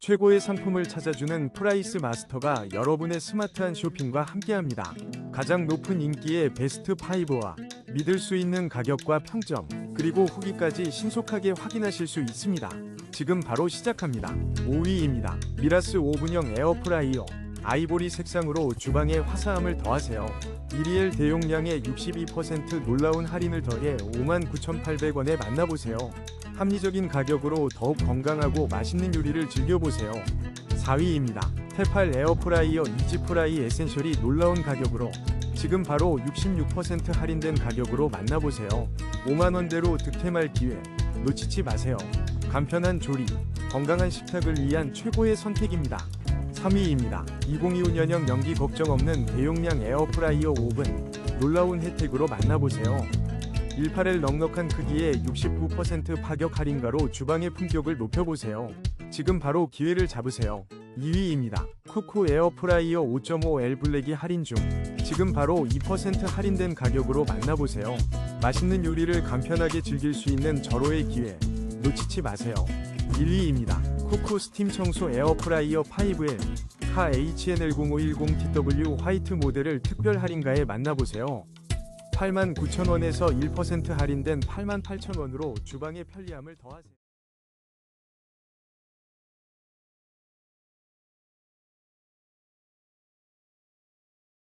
최고의 상품을 찾아주는 프라이스 마스터가 여러분의 스마트한 쇼핑과 함께합니다. 가장 높은 인기의 베스트 5와 믿을 수 있는 가격과 평점, 그리고 후기까지 신속하게 확인하실 수 있습니다. 지금 바로 시작합니다. 5위입니다. 미라스 오븐형 에어프라이어. 아이보리 색상으로 주방에 화사함을 더하세요. 1리엘 대용량의 62% 놀라운 할인을 더해 59,800원에 만나보세요. 합리적인 가격으로 더욱 건강하고 맛있는 요리를 즐겨보세요. 4위입니다. 테팔 에어프라이어 이지프라이 에센셜이 놀라운 가격으로 지금 바로 66% 할인된 가격으로 만나보세요. 5만원대로 득템할 기회 놓치지 마세요. 간편한 조리, 건강한 식탁을 위한 최고의 선택입니다. 3위입니다. 2025년형 연기 걱정 없는 대용량 에어프라이어 오븐 놀라운 혜택으로 만나보세요. 18L 넉넉한 크기에 69% 파격 할인가로 주방의 품격을 높여보세요. 지금 바로 기회를 잡으세요. 2위입니다. 쿠쿠 에어프라이어 5.5L 블랙이 할인 중. 지금 바로 2% 할인된 가격으로 만나보세요. 맛있는 요리를 간편하게 즐길 수 있는 절호의 기회. 놓치지 마세요. 1위입니다. 쿠쿠 스팀 청소 에어프라이어 5L 카 HN10510TW 화이트 모델을 특별 할인가에 만나보세요. 89,000원에서 1% 할인된 88,000원으로 주방의 편리함을 더하세요.